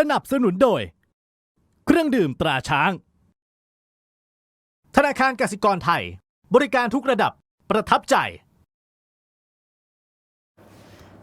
สนับสนุนโดย เครื่องดื่มตราช้าง ธนาคารกสิกรไทย บริการทุกระดับประทับใจ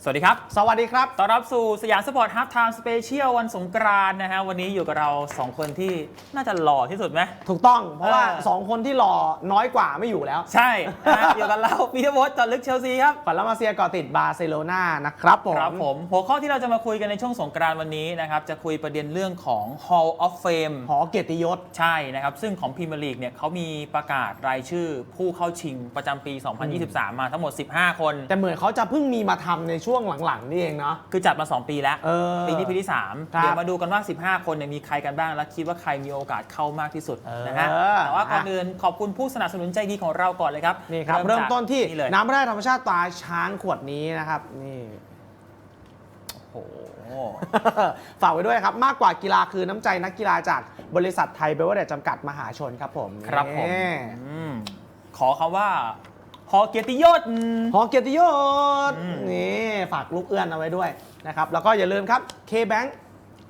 วัสดีครับ สวัสดีครับ ต้อนรับสู่สยามสปอร์ตฮาร์ t ไทม์สเปเชียลวันสงกรานต์นะฮะ วันนี้อยู่กับเรา 2 คนที่น่าจะหล่อที่สุดไหม ถูกต้อง เพราะว่า เออ 2 คนที่หล่อน้อยกว่าไม่อยู่แล้วใช่นะฮะ อยู่กับเราพีทวอตจอดลึกเชลซีครับฝันละมาเซียก่อติดบาร์เซโลนานะครับผม ครับผมหัวข้อที่เราจะมาคุยกันในช่วงสงกรานต์วันนี้นะครับ จะคุยประเด็นเรื่องของ Hall of Fame หอเกียรติยศ ใช่นะครับ ซึ่งของพรีเมียร์ลีกเนี่ยเขามีประกาศรายชื่อผู้เข้าชิงประจำปี 2023 มาทั้งหมด 15 คน แต่เหมือนเขาจะเพิ่งมีมาทำในช่วงหลังๆนี่เองเนาะ คือจัดมา 2 ปีแล้ว เออปีนี้ปีที่ 3 ครับเดี๋ยวมาดูกันว่า 15 คนเนี่ยมีใครกันบ้าง และคิดว่าใครมีโอกาสเข้ามากที่สุดเออนะฮะแต่ว่าก่อนอื่นขอบคุณผู้สนับสนุนใจดีของเราก่อนเลยครับนี่ครับ เริ่มจากต้นที่นี่เลยน้ำแร่ธรรมชาติตราช้างขวดนี้นะครับนี่ โอ้โห ฝากไว้ด้วยครับ มากกว่ากีฬาคือน้ำใจนักกีฬาจากบริษัทไทยเบเวอร์เดจจำกัดมหาชนครับผมครับผม นี่ อืมขอคำว่า หอเกียรติยศ หอเกียรติยศอืม นี่ฝากลูกเอื้อนเอาไว้ด้วยนะครับ แล้วก็อย่าลืมครับ K-Bank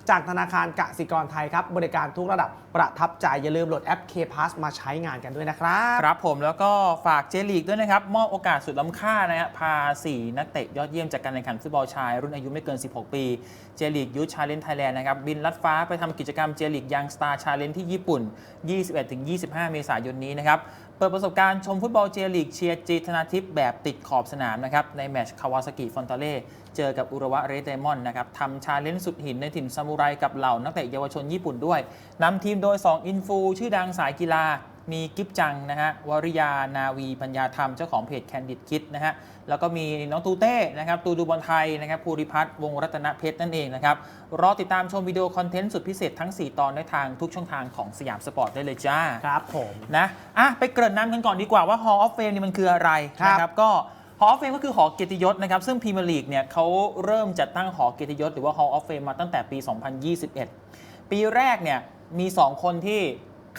จากธนาคารกสิกรไทยครับ บริการทุกระดับประทับใจอย่าลืมโหลดแอป K-Pass มาใช้งานกันด้วยนะครับ ครับผมแล้วก็ฝากเจลีกด้วยนะครับ มอบโอกาสสุดล้ำค่านะฮะพา 4 นักเตะยอดเยี่ยมจากการแข่งขันฟุตบอลชาย รุ่นอายุไม่เกิน 16 ปีเจลีกยูชาเลนไทยแลนด์นะครับ บินลัดฟ้าไปทำกิจกรรมเจลีกยังสตาร์ชาเลนที่ญี่ปุ่น 21-25 เมษายนนี้นะครับ เปิดประสบการณ์ชมฟุตบอลเจลีกเชียร์จีธนาทิพย์แบบติดขอบสนามนะครับในแมตช์คาวาซากิฟอนตาเล่เจอกับอุระวะเรเดมอนนะครับทำชาเลนจ์สุดหินในถิ่นซามูไรกับเหล่านักเตะเยาวชนญี่ปุ่นด้วยนำทีมโดย 2 อินฟู ชื่อดังสายกีฬา มีกิฟจังนะฮะวริยานาวีปัญญาธรรมเจ้าของเพจแคนดิดคิดนะฮะแล้วก็มีน้องตูเต้นะครับตูดูบอลไทยนะครับภูริพัฒน์วงศ์รัตนเพชรนั่นเองนะครับรอติดตามชมวิดีโอคอนเทนต์สุดพิเศษทั้ง 4 ตอนได้ทางทุกช่องทางของสยามสปอร์ตได้เลยจ้าครับผมนะอะไปเกริ่นนำกันก่อนดีกว่าว่า Hall of Fame นี่มันคืออะไรครับนะครับก็ Hall of Fame ก็คือหอเกียรติยศนะครับซึ่งพรีเมียร์ลีกเนี่ยเขาเริ่มจัดตั้งหอเกียรติยศหรือว่า Hall of Fame มาตั้งแต่ปี 2021 ปีแรกเนี่ยมี 2 คนที่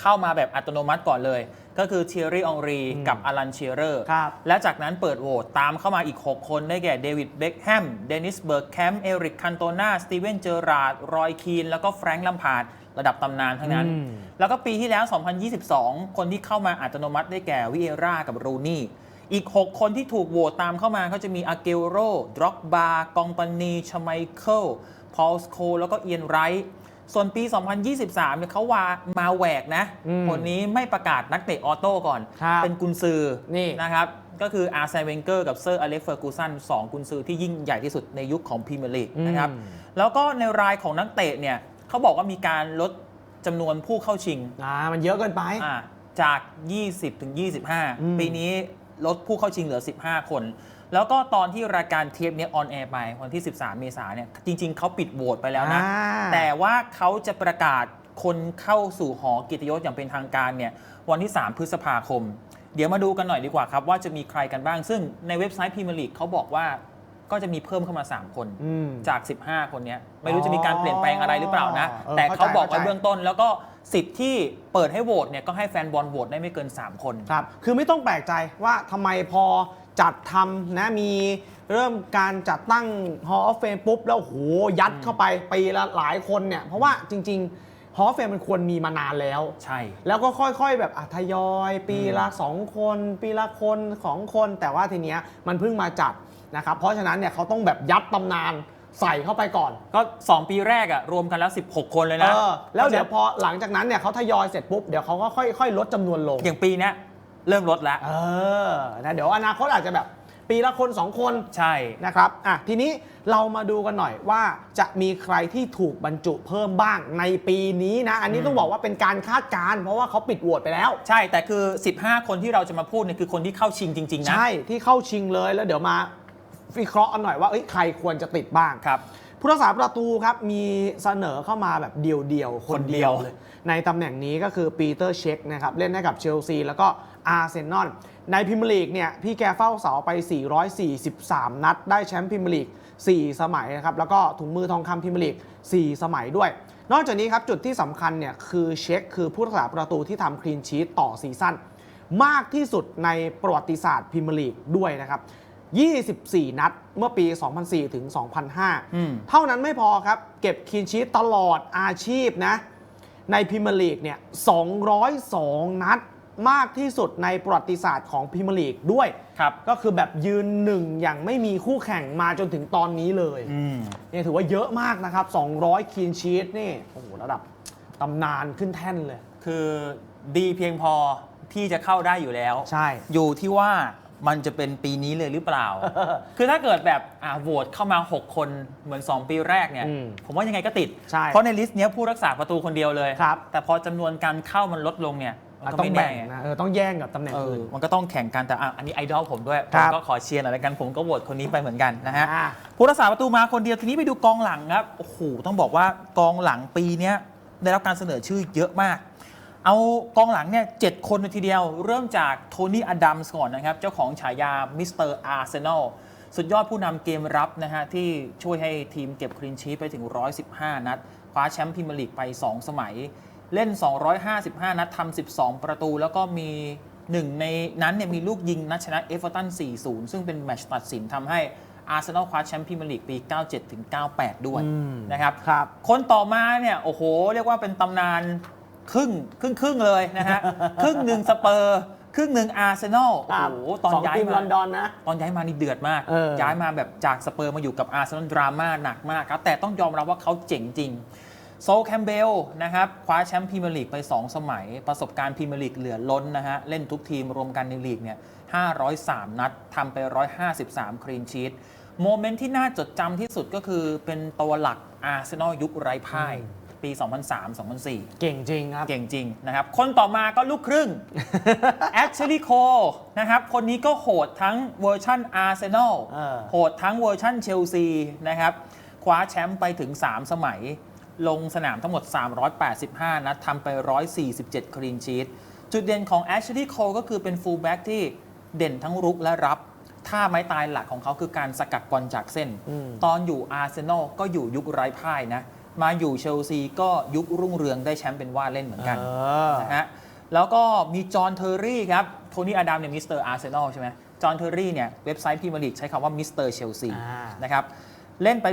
เข้ามาแบบอัตโนมัติก่อนเลย ก็คือเทียรี่องรีอืมกับอลันเชียเรอร์ครับและจากนั้นเปิดโหวตตามเข้ามาอีก 6 คนได้แก่เดวิดเบคแฮมเดนิสเบิร์กแคมป์เอริกคันโตนาสตีเวนเจอราร์ดรอยคีนแล้วก็แฟรงค์ลัมพาร์ดระดับตำนานทั้งนั้น อืม แล้วก็ปีที่แล้ว 2022 คนที่เข้ามาอัตโนมัติได้แก่วิเอรากับรูนี่ อีก 6 คนที่ถูกโหวตตามเข้ามาก็จะมีอาเกโรดร็อกบา กองปานีชไมเคิล พอลสโค แล้วก็เอียนไรท์ ส่วนปี 2023เนี่ยเขาว่ามาแหวกนะ อืมคนนี้ไม่ประกาศนักเตะออโต้ก่อน ครับเป็นกุนซือนี่ นะครับ ก็คืออาร์เซนเวนเกอร์กับเซอร์อเล็กเฟอร์กูสันสองกุนซือที่ยิ่งใหญ่ที่สุดในยุคของพรีเมียร์ลีกนะครับ อืม แล้วก็ในรายของนักเตะเนี่ยเขาบอกว่ามีการลดจำนวนผู้เข้าชิง อ่ามันเยอะเกินไป อ่าจาก 20 ถึง อืม25 ปีนี้ลดผู้เข้าชิงเหลือ 15 คน แล้วก็ตอนที่รายการเทปเนี้ออนแอร์ไปวันที่ 13 เมษายนเนี่ยจริง ๆเขาปิดโหวตไปแล้วนะ อ่า แต่ว่าเขาจะประกาศคนเข้าสู่หอเกียรติยศอย่างเป็นทางการเนี่ยวันที่ 3 พฤษภาคม เดี๋ยวมาดูกันหน่อยดีกว่าครับ ว่าจะมีใครกันบ้าง ซึ่งในเว็บไซต์พรีเมียร์ลีกเขาบอกว่าก็จะมีเพิ่มเข้ามา 3 คน อืม จาก 15 คนเนี้ยไม่รู้จะมีการเปลี่ยนแปลงอะไรหรือเปล่านะ เออแต่เขาบอกเข้าไว้ใจ เบื้องต้น แล้วก็สิทธิ์ที่เปิดให้โหวตเนี่ยก็ให้แฟนบอลโหวตได้ไม่เกิน 3 คน ครับ คือไม่ต้องแปลกใจว่าทำไมพอ จัดทำนะมีเริ่มการจัดตั้ง Hall of Fame ปุ๊บ แล้วโหยัดเข้าไปปีละหลายคนเนี่ย เพราะว่าจริง ๆ Hall of Fame มันควรมีมานานแล้ว ใช่ แล้วก็ค่อยๆ แบบอะทยอย ปีละ 2 คน ปีละคนสองคน แต่ว่าทีเนี้ยมันเพิ่งมาจัดนะครับ เพราะฉะนั้นเนี่ยเขาต้องแบบยัดตำนานใส่เข้าไปก่อน ก็ 2 ปีแรกอะรวมกันแล้ว 16 คนเลยเอนะอแล้วเดี๋ยวพอหลังจากนั้นเนี่ยเขาทยอยเสร็จปุ๊บเดี๋ยวเขาก็ค่อยๆลดจำนวนลง อย่างปีเนี้ย เริ่มลดแล้วเออนะเดี๋ยวอนาคตอาจจะแบบปีละคน 2 คนใช่นะครับอะทีนี้เรามาดูกันหน่อยว่าจะมีใครที่ถูกบรรจุเพิ่มบ้างในปีนี้นะ อันนี้ต้องบอกว่าเป็นการคาดการณ์เพราะว่าเขาปิดโหวตไปแล้ว ใช่แต่คือ 15 คนที่เราจะมาพูดเนี่ยคือคนที่เข้าชิงจริง ๆ นะ ใช่ ที่เข้าชิงเลยแล้วเดี๋ยวมาวิเคราะห์กันหน่อยว่าเอ้ยใครควรจะติดบ้างครับผู้รักษาประตูครับมีเสนอเข้ามาแบบเดียวๆคนเดียวคนเดียวเลยในตำแหน่งนี้ก็คือปีเตอร์เช็คนะครับเล่นให้กับเชลซีแล้วก็ อาร์เซนอลในพรีเมียร์ลีกเนี่ยพี่แกเฝ้าเสาไป 443 นัด ได้แชมป์พรีเมียร์ลีก 4 สมัยนะครับ แล้วก็ถุงมือทองคำพรีเมียร์ลีก 4 สมัยด้วย นอกจากนี้ครับจุดที่สำคัญเนี่ยคือเช็คคือผู้รักษาประตูที่ทำคลีนชีตต่อซีซั่นมากที่สุดในประวัติศาสตร์พรีเมียร์ลีกด้วยนะครับ24 นัดเมื่อปี 2004 ถึงอืม2005 เท่านั้นไม่พอครับ เก็บคีนชีตตลอดอาชีพนะ ในพรีเมียร์ลีกเนี่ย 202 นัด มากที่สุดในประวัติศาสตร์ของพรีเมียร์ลีกด้วย ครับ ก็คือแบบยืนหนึ่งอย่างไม่มีคู่แข่งมาจนถึงตอนนี้เลยอืมนี่ถือว่าเยอะมากนะครับ 200คีนชีตนี่โอ้โหระดับตำนานขึ้นแท่นเลย คือดีเพียงพอที่จะเข้าได้อยู่แล้ว ใช่ อยู่ที่ว่ามันจะเป็นปีนี้เลยหรือเปล่า คือถ้าเกิดแบบอ่าโหวตเข้ามา 6 คนเหมือน 2 ปีแรกเนี่ย อืมผมว่ายังไงก็ติด ใช่เพราะในลิสต์เนี้ยผู้รักษาประตูคนเดียวเลย ครับ แต่พอจำนวนการเข้ามันลดลงเนี่ย มันก็ต้องไม่แบ่แน่งนะเออต้องแย่งกับตำแหน่งเอออื่น มันก็ต้องแข่งกันแต่อะอันนี้ไอดอลผมด้วยคผรัมบก็ขอเชียร์หน่อยแล้วกันผมก็โหวตคนนี้ไปเหมือนกันนะฮะอ่า ผู้รักษาประตูมาคนเดียวทีนี้ไปดูกองหลังครับโอ้โหต้องบอกว่ากองหลังปีเนี้ยได้รับการเสนอชื่อเยอะมาก เอากองหลังเนี่ยเจ็ดคนเลยทีเดียว เริ่มจากโทนี่อดัมส์ก่อนนะครับ เจ้าของฉายามิสเตอร์อาร์เซนอลสุดยอดผู้นำเกมรับนะฮะ ที่ช่วยให้ทีมเก็บคลีนชีทไปถึง 115 นัดคว้าแชมป์พรีเมียร์ลีกไป 2 สมัย เล่น 255 นัดทำ 12 ประตู แล้วก็มีหนึ่งในนั้นเนี่ยมีลูกยิงนัดชนะเอฟเวอร์ตัน 4-0 ซึ่งเป็นแมตช์ตัดสินทำให้อาร์เซนอลคว้าแชมป์พรีเมียร์ลีกปี 97 ถึง 98 ด้วยอืมนะครับครับ คนต่อมาเนี่ยโอ้โห เรียกว่าเป็นตำนานครึ่งครึ่งครึ่งเลยนะฮะ ครึ่งหนึ่งสเปอร์ ครึ่งหนึ่งอาร์เซนอลโอ้ครับโห ตอนสองย้ายทีมลมาอนดอนนะ ตอนย้ายมานี่เดือดมากเออย้ายมาแบบจากสเปอร์มาอยู่กับอาร์เซนอลดราม่าหนักมากครับ แต่ต้องยอมรับว่าเขาเจ๋งจริง โซลแคมเบลนะครับคว้าแชมป์พรีเมียร์ลีกไป 2 สมัย ประสบการณ์พรีเมียร์ลีกเหลือล้นนะฮะ เล่นทุกทีมรวมกันในลีกเนี่ย 503 นัดทำไป 153 ครีนชีตโมเมนต์ที่น่าจดจำที่สุดก็คือเป็นตัวหลักอาร์เซนอลยุคไร้พ่ายปี 2003-2004 เก่งจริงครับ เก่งจริงนะครับ คนต่อมาก็ลูกครึ่งแอ s ช e ลีโคนะครับ คนนี้ก็โหดทั้งเวอร์ชันอาร์เซนอลเออโหดทั้งเวอร์ชันเชลซีนะครับ คว้าแชมป์ไปถึง 3 สมัย ลงสนามทั้งหมด 385 นัดทำไป 147 คลีนชีตจุดเด่นของแอ s ช e ลีโคก็คือเป็นฟูลแบ็กที่เด่นทั้งรุกและรับท่าไม้ตายหลักของเขาคือการสกัดบอลจากเส้นอืมตอนอยู่อาร์เซนอลก็อยู่ยุคไร้พ่ายนะ มาอยู่เชลซีก็ยุครุ่งเรืองได้แชมป์เป็นว่าเล่นเหมือนกันเออนะฮะแล้วก็มีจอห์นเทอร์รี่ครับ โทนี่อาดัมเนี่ยมิสเตอร์อาร์เซนอลใช่ไหมจอห์นเทอร์รี่เนี่ยเว็บไซต์พรีเมียร์ลีกใช้คำว่ามิสเตอร์เชลซีอ่านะครับ เล่นไป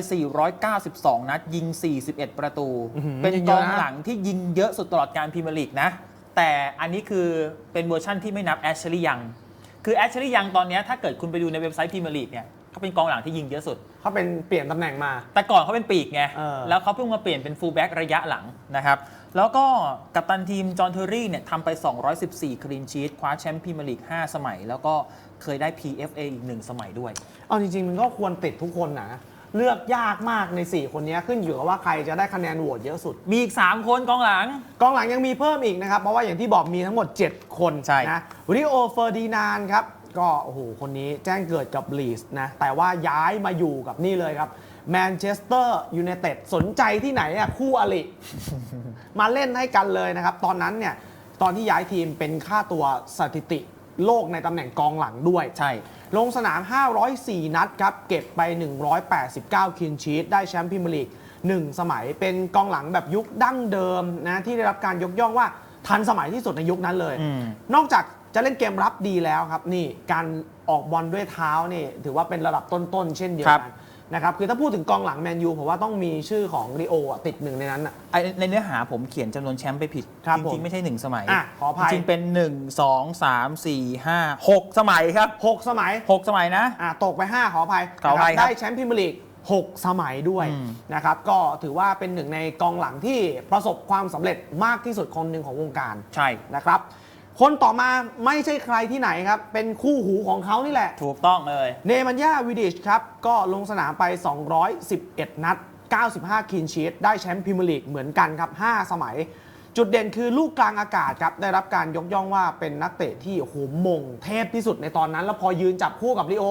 492 นัด ยิง 41 ประตูอื้อหือเป็นยิงกเยออะงนะหลังที่ยิงเยอะสุดตลอดการพรีเมียร์ลีกนะ แต่อันนี้คือเป็นเวอร์ชั่นที่ไม่นับแอชลีย์ยัง คือแอชลีย์ยังตอนเนี้ยถ้าเกิดคุณไปดูในเว็บไซต์พรีเมียร์ลีกเนี่ยเขาเป็นกองหลังที่ยิงเยอะสุด เขาเป็นเปลี่ยนตำแหน่งมา แต่ก่อนเขาเป็นปีกไงเออแล้วเขาเพิ่งมาเปลี่ยนเป็นฟูลแบ็กระยะหลังนะครับ แล้วก็กัปตันทีมจอห์นเทอร์รี่เนี่ยทำไป 214 คลีนชีตคว้าแชมป์พรีเมียร์ลีก 5 สมัย แล้วก็เคยได้ PFA อีก 1 สมัยด้วย เอาจริงๆ มันก็ควรติดทุกคนนะ เลือกยากมากใน 4 คนนี้ขึ้นอยู่กับว่าใครจะได้คะแนนโหวตเยอะสุด มีอีก 3 คนกองหลัง กองหลังยังมีเพิ่มอีกนะครับ เพราะว่าอย่างที่บอกมีทั้งหมด 7 คนใช่นะริโอเฟอร์ดีนานครับ ก็โอ้โหคนนี้แจ้งเกิดกับลีสนะ แต่ว่าย้ายมาอยู่กับนี่เลยครับแมนเชสเตอร์ยูไนเต็ดสนใจที่ไหนอะคู่อริมาเล่นให้กันเลยนะครับ ตอนนั้นเนี่ยตอนที่ย้ายทีมเป็นค่าตัวสถิติโลกในตำแหน่งกองหลังด้วยใช่ ลงสนาม 504 นัดครับ เก็บไป 189 คินชีตได้แชมป์พรีเมียร์ลีก 1 สมัยเป็นกองหลังแบบยุคดั้งเดิมนะที่ได้รับการยกย่องว่าทันสมัยที่สุดในยุคนั้นเลยอืมนอกจากจะเล่นเกมรับดีแล้วครับ นี่การออกบอลด้วยเท้านี่ถือว่าเป็นระดับต้นๆ เช่นเดียวกัน นะครับคือถ้าพูดถึงกองหลังแมนยูผมว่าต้องมีชื่อของริโออะติดหนึ่งในนั้นอะ ไอ้ในเนื้อหาผมเขียนจำนวนแชมป์ไปผิด ครับจผมริงๆ ไม่ใช่ 1 สมัย อะขออภัย จริงๆ เป็น 1 2 3 4 5 6 สมัยครับ6สมัย 6 สมัยนะ อ่าตกไป 5 ขออภัยขออภัยนะครับครับได้แชมป์พรีเมียร์ลีก 6 สมัยด้วยอืม นะครับก็ถือว่าเป็นหนึ่งในกองหลังที่ประสบความสำเร็จมากที่สุดคนหนึ่งของวงการใช่ นะครับ คนต่อมาไม่ใช่ใครที่ไหนครับ เป็นคู่หูของเขานี่แหละ ถูกต้องเลย เนมันยาวิดิชครับ ก็ลงสนามไป 211 นัด 95 คินชีตได้แชมป์พรีเมียร์ลีกเหมือนกันครับ 5 สมัย จุดเด่นคือลูกกลางอากาศครับ ได้รับการยกย่องว่าเป็นนักเตะที่โอ้โหมงเทพที่สุดในตอนนั้น แล้วพอยืนจับคู่กับลิโอ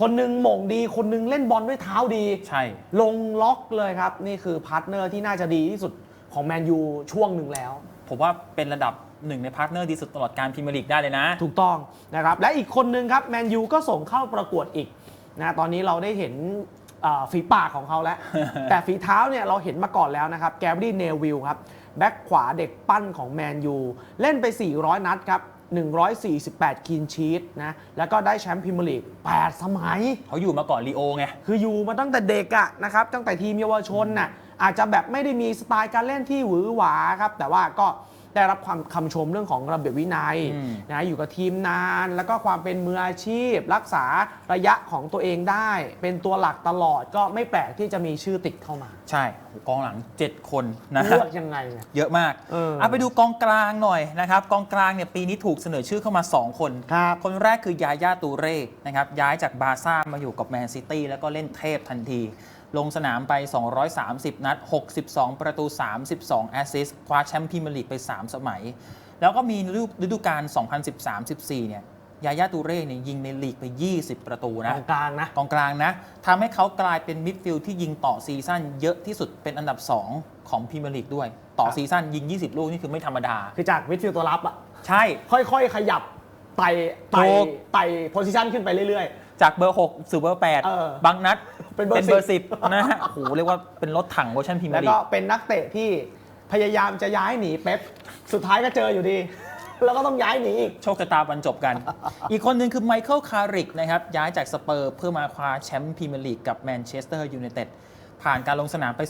คนหนึงมงดี คนหนึงเล่นบอลด้วยเท้าดี ใช่ ลงล็อกเลยครับ นี่คือพาร์ทเนอร์ที่น่าจะดีที่สุดของแมนยูช่วงหนึ่งแล้ว ผมว่าเป็นระดับ หนึ่งในพาร์ทเนอร์ดีสุดตลอดการพรีเมียร์ลีกได้เลยนะ ถูกต้องนะครับและอีกคนนึงครับแมนยูก็ส่งเข้าประกวดอีกนะตอนนี้เราได้เห็นอ่าฝีปากของเขาแล้ว แต่ฝีเท้าเนี่ยเราเห็นมาก่อนแล้วนะครับแกบรีเนวิลครับแบ็คขวาเด็กปั้นของแมนยูเล่นไป 400 นัดครับ 148คีนชีตนะแล้วก็ได้แชมป์พรีเมียร์ลีก 8 สมัย เขาอยู่มาก่อนลีโอไง คืออยู่มาตั้งแต่เด็กอะนะครับตั้งแต่ทีมเยาวชนน่ะอาจจะแบบไม่ได้มีสไตล์การเล่นที่หวือหวาครับ แต่ว่าก็ ได้รับความคำชมเรื่องของระเบียบวินัยอืมนะอยู่กับทีมนาน แล้วก็ความเป็นมืออาชีพ รักษาระยะของตัวเองได้ เป็นตัวหลักตลอดก็ไม่แปลกที่จะมีชื่อติดเข้ามา ใช่กองหลัง 7 คนนะเลือกยังไงเนี่ย เยอะมากเอออะไปดูกองกลางหน่อยนะครับกองกลางเนี่ยปีนี้ถูกเสนอชื่อเข้ามา 2 คนครับคนแรกคือยาย่าตูเร่นะครับย้ายจากบาร์ซ่ามาอยู่กับแมนซิตี้แล้วก็เล่นเทพทันที ลงสนามไป 230 นัด 62 ประตู 32 แอสซิสต์คว้าแชมป์พรีเมียร์ลีกไป 3 สมัย แล้วก็มีฤดูฤดูกาล 2013-14 เนี่ยยาย่าตูเร่เนี่ยยิงในลีกไป 20 ประตูกนะองกลางนะกองกลางนะทำให้เขากลายเป็นมิดฟิลด์ที่ยิงต่อซีซั่นเยอะที่สุดเป็นอันดับ 2 ของพรีเมียร์ลีกด้วย ต่อครับซีซั่นยิง 20 ลูกนี่คือไม่ธรรมดา คือจากมิดฟิลด์ตัวรับอะใช่ ค่อยๆ ขยับไต่ไต่ถูกไต่โพซิชันขึ้นไปเรื่อยจากเบอร์ 6 สู่เบอร์เออ8บางนัด เป็นเบอร์เบอร์10นะฮะโอ้โหเรียกว่าเป็นรถถังเวอร์ชันพรีๆเมีแล้ยวร์ลีก็กเป็นนักเตะที่พยายามจะย้ายหนีเป๊ปสุดท้ายก็เจออยู่ดี แล้วก็ต้องย้ายหนีอีก โชคชะตาบรรจบกัน อีกคนหนึ่งคือไมเคิลคาริกนะครับย้ายจากสเปอร์เพื่อมาคว้าแชมป์พรีเมียร์ลีกกับแมนเชสเตอร์ยูไนเต็ด ผ่านการลงสนามไป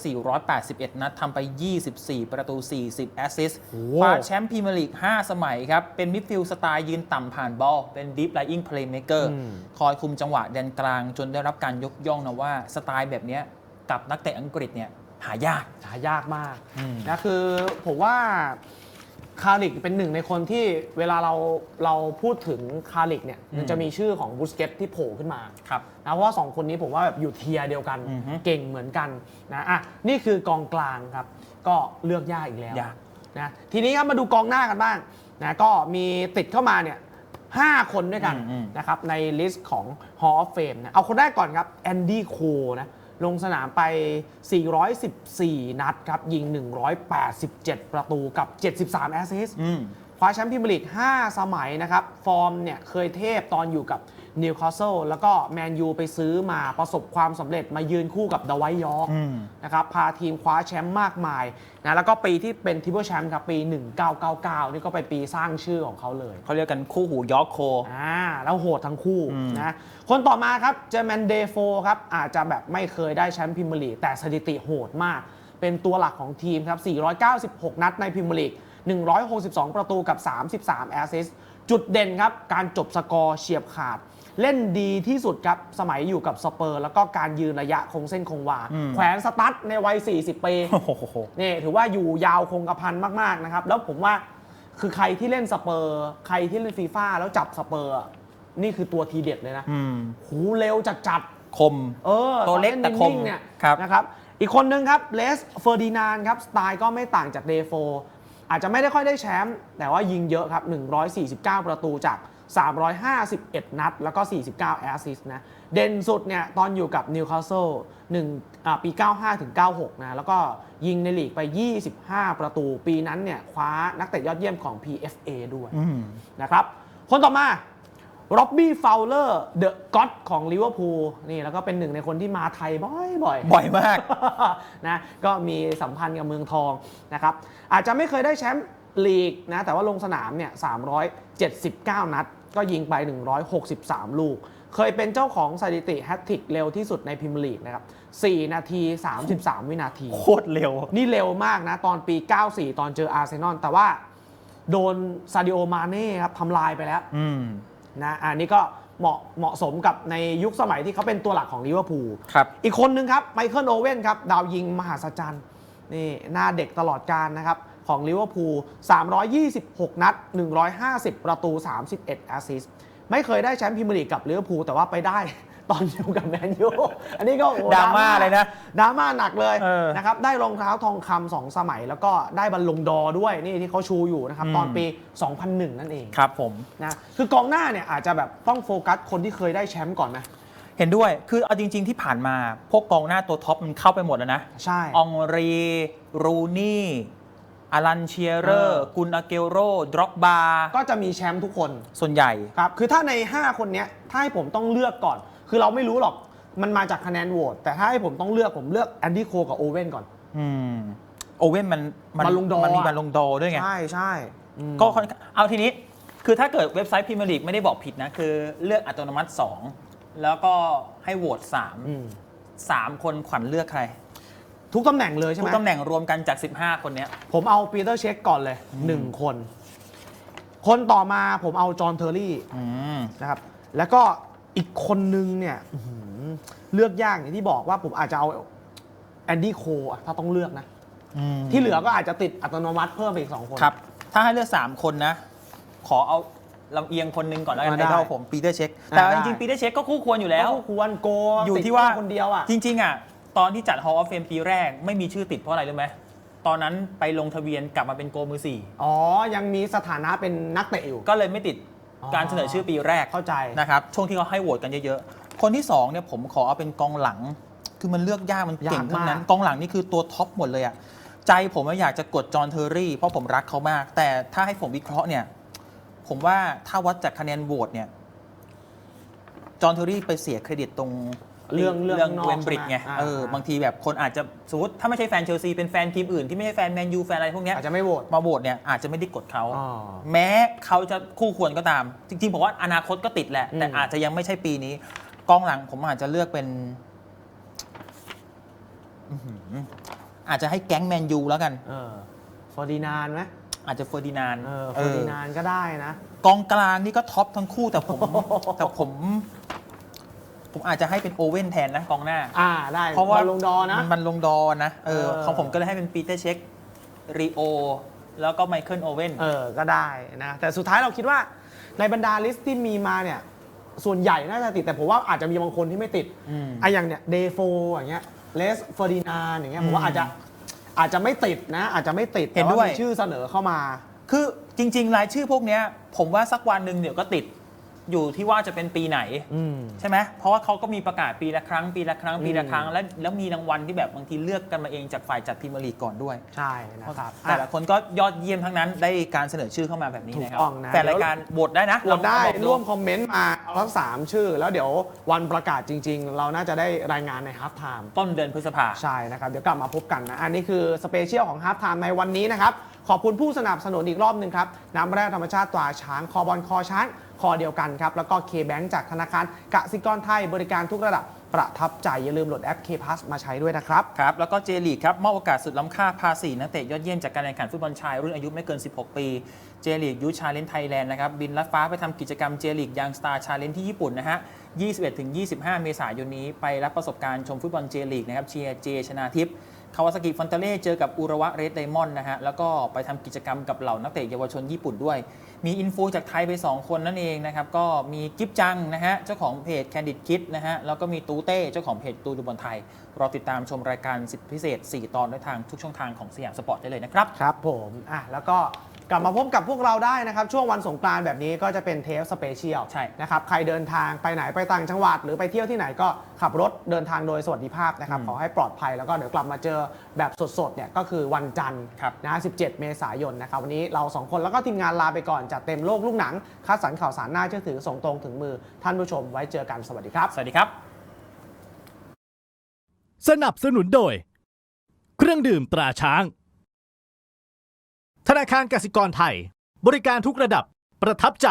481 นัดทำไป 24 ประตู 40 แอสซิสต์โอ้คว้าแชมป์พรีเมียร์ลีก 5 สมัยครับ เป็นมิดฟิลด์สไตล์ยืนต่ำผ่านบอล เป็นดีฟไล i ิ g งเพลย์เม k เกอร์อืมคอยคุมจังหวะแดนกลาง จนได้รับการยกย่องนะว่าสไตล์แบบเนี้ยกับนักเตะอังกฤษเนี่ยหายาก หายากมากอืมนะคือผมว่า คาริกเป็นหนึ่งในคนที่เวลาเราเราพูดถึงคาริกเนี่ยมันจะมีชื่อของบูสเกตที่โผล่ขึ้นมาครับนะเพราะว่าสองคนนี้ผมว่าแบบอยู่เทียร์เดียวกันอือฮึเก่งเหมือนกันนะอะนี่คือกองกลางครับ ก็เลือกยากอีกแล้วยากนะทีนี้ครับมาดูกองหน้ากันบ้างนะก็มีติดเข้ามาเนี่ยห้าคนด้วยกันอืมอืมนะครับในลิสต์ของ Hall of Fame นะเอาคนแรกก่อนครับแอนดี้โคนะ ลงสนามไป 414 นัดครับ ยิง 187 ประตูกับ 73 แอสซิสต์อืมคว้าแชมป์พรีเมียร์ลีก 5 สมัยนะครับ ฟอร์มเนี่ยเคยเทพตอนอยู่กับ นิวคาสเซิลแล้วก็แมนยูไปซื้อมาประสบความสำเร็จมายืนคู่กับเดอะไวท์ยอร์กอืมนะครับพาทีมคว้าแชมป์มากมายนะแล้วก็ปีที่เป็นทิปเปิลแชมป์ครับปี 1999 นี่ก็ไปนปีสร้างชื่อของเขาเลย เขาเรียกกันคู่หูยอร์กโคอ่าแล้วโหดทั้งคู่อืมนะคนต่อมาครับเจอแมนเดโฟครับอาจจะแบบไม่เคยได้แชมป์พรีเมียร์ลีกแต่สถิติโหดมาก เป็นตัวหลักของทีมครับ 496 นัดในพรีเมียร์ลีก 162 ประตูกับ 33 แอสซิสต์จุดเด่นครับ การจบสกอร์เฉียบขาด เล่นดีที่สุดครับ สมัยอยู่กับสเปอร์ แล้วก็การยืนระยะคงเส้นคงวา อืม แขวนสตั๊ดในวัย 40 ปีโอ้โห นี่ถือว่าอยู่ยาวคงกระพันมากๆนะครับ แล้วผมว่าคือใครที่เล่นสเปอร์ ใครที่เล่นฟีฟ่าแล้วจับสเปอร์อะนี่คือตัวทีเด็ดเลยนะอืม หูเร็วจัดจัดคมๆเออตัวเล็กอนแต่นคมนิ่งๆเนี่ยครับนะครับ อีกคนนึงครับเลสเฟอร์ดินานครับ สไตล์ก็ไม่ต่างจากเดโฟอาจจะไม่ได้ค่อยได้แชมป์แต่ว่ายิงเยอะครับ 149 ประตูจาก 351 นัด แล้วก็ 49 แอสซิสต์นะ เด่นสุดเนี่ยตอนอยู่กับนิวคาสเซิล1อ่าปี 95 ถึง 96 นะ แล้วก็ยิงในลีกไป 25 ประตู ปีนั้นเนี่ยคว้านักเตะยอดเยี่ยมของ PFA ด้วยอืมนะครับ คนต่อมาร็อบบี้ฟาวเลอร์เดอะก็อดของลิเวอร์พูลนี่แล้วก็เป็นหนึ่งในคนที่มาไทยบ่อยๆบ่อยมากนะก็มีสัมพันธ์กับเมืองทองนะครับอาจจะไม่เคยได้แชมป์ ลีกนะแต่ว่าลงสนามเนี่ย379 นัด ก็ยิงไป 163 ลูก เคยเป็นเจ้าของสถิติแฮตทริกเร็วที่สุดในพรีเมียร์ลีกนะครับ4นาที 33 วินาที โคตรเร็ว นี่เร็วมากนะ ตอนปี 94 ตอนเจออาร์เซนอลแต่ว่าโดนซาดิโอมาเน่ครับทำลายไปแล้วอืมนะอันนี้ก็เหมาะเหมาะสมกับในยุคสมัยที่เขาเป็นตัวหลักของลิเวอร์พูลครับอีกคนนึงครับไมเคิลโอเว่นครับ ดาวยิงมหาศจรรย์นี่หน้าเด็กตลอดการนะครับ ของลิเวอร์พูล 326 นัด 150 ประตู 31 แอสซิสต์ ไม่เคยได้แชมป์พรีเมียร์ลีกกับลิเวอร์พูลแต่ว่าไปได้ตอนอยู่กับแมนยู อันนี้ก็โอ้โหดราม่าเลยนะดราม่าหนักเลยเออนะครับ ได้รองเท้าทองคำสองสมัย แล้วก็ได้บอลลงดอร์ด้วยนี่ที่เขาชูอยู่นะครับอืมตอนปี 2001 นั่นเองครับผมนะคือกองหน้าเนี่ยอาจจะแบบต้องโฟกัสคนที่เคยได้แชมป์ก่อนไหมเห็นด้วย คือเอาจริง ๆ ที่ผ่านมา พวกกองหน้าตัวท็อปมันเข้าไปหมดแล้วนะ ใช่ องรี รูนี่ อารันเชียเรอเอร์อกุนอาเกลโรดร็อกบาก็จะมีแชมป์ทุกคนส่วนใหญ่ ครับ คือถ้าใน 5 คนเนี้ย ถ้าให้ผมต้องเลือกก่อน คือเราไม่รู้หรอก มันมาจากคะแนนโหวต แต่ถ้าให้ผมต้องเลือก ผมเลือกแอนดี้โคกับโอเว่นก่อน อืมโอเว่นมันบอลลงดอร์มันมีอะบอลลงดอร์ด้วยไง ใช่ใช่อืม ก็ค่อนข้างเอาทีนี้ คือถ้าเกิดเว็บไซต์พรีเมียร์ลีกไม่ได้บอกผิดนะ คือเลือกอัตโนมัติ 2 แล้วก็ให้โหวตอืม3 3คนขวัญเลือกใคร ทุกตำแหน่งเลยใช่ทุไหกมตำแหน่งรวมกันจาก 15 คนเนี้ย ผมเอาปีเตอร์เช็คก่อนเลยหนึ่งคน คนต่อมาผมเอาจอห์นเทอร์รี่ อืม นะครับแล้วก็อีกคนนึงเนี่ยอื้อหือเลือกยากอย่างที่บอกว่าผมอาจจะเอาแอนดี้โคอะถ้าต้องเลือกนะที่เหลือก็อาจจะติดอัตโนมัติเพิ่มไปอีกสองคน ครับ ถ้าให้เลือก 3 คนนะ ขอเอาลำเอียงคนหนึงก่อนแล้วกันอ่าในได้เท่าผมปีเตอร์เช็คอ่าแต่ได้ จริงๆปีเตอร์เช็คก็คู่ควรอยู่แล้ว ก็ควรโกอยู่ติดที่ว่าแค่คนเดียวอะ จริง ๆ อะ ตอนที่จัด Hall of Fame ปีแรกไม่มีชื่อติดเพราะอะไรรู้ไหมตอนนั้นไปลงทะเบียนกลับมาเป็นโกมือสี่อ๋อ ยังมีสถานะเป็นนักเตะอยู่ ก็เลยไม่ติดอ๋อการเสนอชื่อปีแรกเข้าใจนะครับช่วงที่เขาให้โหวตกันเยอะๆ คนที่สองเนี่ยผมขอเอาเป็นกองหลัง คือมันเลือกยากมันเก่งยากมากทั้งนั้นกองหลังนี่คือตัวท็อปหมดเลยอะใจผมอะอยากจะกดจอห์นเทอร์รี่เพราะผมรักเขามาก แต่ถ้าให้ผมวิเคราะห์เนี่ย ผมว่าถ้าวัดจากคะแนนโหวตเนี่ยจอห์นเทอร์รี่ไปเสียเครดิตตรง เรื่องเรื่องเรื่องนอกเวมบริดไงใช่ไหมอ่าเออบางทีแบบคนอาจจะสมมติถ้าไม่ใช่แฟนเชลซีเป็นแฟนทีมอื่นที่ไม่ใช่แฟนแมนยูแฟนอะไรพวกเนี้ยอาจจะไม่โหวตมาโหวตเนี่ยอาจจะไม่ได้กดเขาอ๋อแม้เขาจะคู่ควรก็ตาม จริง ๆ ผมว่าอนาคตก็ติดแหละ แต่อืมอาจจะยังไม่ใช่ปีนี้ กองหลังผมอาจจะเลือกเป็นอื้อหืออาจจะให้แก๊งแมนยูแล้วกันเออฟอร์ดินานด์ไหมอาจจะเฟอร์ดินานด์เออเอฟอร์อดินานด์ก็ได้นะ กองกลางนี่ก็ท็อปทั้งคู่แต่ผมแต่ผม ผมอาจจะให้เป็นโอเว่นแทนนะกองหน้า อ่าได้เพราะว่าบอลลงดอร์นะมันลงดอร์นะเออเออ ของผมก็เลยให้เป็นปีเตอร์เช็ครีโอแล้วก็ไมเคิลโอเว่น เออก็ได้นะ แต่สุดท้ายเราคิดว่าในบรรดาลิสต์ที่มีมาเนี่ย ส่วนใหญ่น่าจะติดแต่ผมว่าอาจจะมีบางคนที่ไม่ติดอืมไอะอย่างเนี่ยเดโฟอย่างเงี้ยเลสเฟอร์ดินานอย่างเงี้ยผมว่าอืมอาจจะอาจจะไม่ติดนะ อาจจะไม่ติดเห็นแต่ด้วย มีชื่อเสนอเข้ามา คือจริง ๆ รายชื่อพวกเนี้ย ผมว่าสักวันหนึ่งเดี๋ยวก็ติด อยู่ที่ว่าจะเป็นปีไหน อืม ใช่ไหมเพราะว่าเขาก็มีประกาศปีละครั้ง ปีละครั้ง ปีละอืมครั้ง แล้วแล้วมีรางวัลที่แบบบางทีเลือกกันมาเองจากฝ่ายจัดพรีเมียร์ลีกก่อนด้วย ใช่นะครับแต่ละคนก็ยอดเยี่ยมทั้งนั้นได้การเสนอชื่อเข้ามาแบบนี้นะครับถูกต้องนะแต่รายการโหวตได้นะโหวตได้ลองบอกร่วมคอมเมนต์มาทั้งสามชื่อ แล้วเดี๋ยววันประกาศจริง ๆ เราน่าจะได้รายงานในฮาร์ t ไทม์ต้นเดือนพฤษภา ใช่นะครับ เดี๋ยวกลับมาพบกันนะ อันนี้คือสเปเชียลของฮาร์ t ไทม์ในวันนี้นะครับ ขอบคุณผู้สนับสนุนอีกรอบหนึ่งครับ น้ำแร่ธรรมชาติตราช้างคอบอลคอช้าง คอเดียวกันครับ แล้วก็ K-Bank จากธนาคารกสิกรไทยบริการทุกระดับประทับใจ อย่าลืมโหลดแอป K Pass มาใช้ด้วยนะครับ ครับ แล้วก็เจลีกครับมอบโอกาสสุดล้ำค่าพาสีนักเตะยอดเยี่ยมจากการแข่งขันฟุตบอลชาย รุ่นอายุไม่เกิน 16 ปีเจลีกยูชาเลนไทยแลนด์นะครับ บินลัดฟ้าไปทำกิจกรรมเจลีกยังสตาร์ชาเลนที่ญี่ปุ่นนะฮะ 21-25 เมษายนนี้ไปรับประสบการณ์ชมฟุตบอลเจลีกนะครับเชียร์เจชนาทิพย์ คาวาซากิฟอนเตเล่เจอกับอุระวะเรดไดมอนด์นะฮะ แล้วก็ไปทำกิจกรรมกับเหล่านักเตะเยาวชนญี่ปุ่นด้วย มีอินฟูจากไทยไป 2 คนนั่นเองนะครับ ก็มีกิฟจังนะฮะ เจ้าของเพจ Candid Kid นะฮะ แล้วก็มีตูเต้ เจ้าของเพจตูดูบอลไทย รอติดตามชมรายการสิทธิพิเศษ 4 ตอนได้ทางทุกช่องทางของสยามสปอร์ตได้เลยนะครับ ครับผม อะ แล้วก็ กลับมาพบกับพวกเราได้นะครับ ช่วงวันสงกรานต์แบบนี้ก็จะเป็นเทปสเปเชียลใช่ นะครับ ใครเดินทางไปไหนไปต่างจังหวัด หรือไปเที่ยวที่ไหนก็ขับรถเดินทางโดยสวัสดิภาพนะครับอืมขอให้ปลอดภัยแล้วก็เดี๋ยวกลับมาเจอแบบสดๆเนี่ยก็คือวันจันทร์ครับ นะ 17 เมษายนนะครับ วันนี้เราสองคนแล้วก็ทีมงานลาไปก่อนจัดเต็มโลกลูกหนังคัดสรรข่าวสารน่าเชื่อถือส่งตรงถึงมือท่านผู้ชมไว้เจอกันสวัสดีครับ สวัสดีครับ สนับสนุนโดย เครื่องดื่มตราช้าง ธนาคารกสิกรไทย บริการทุกระดับประทับใจ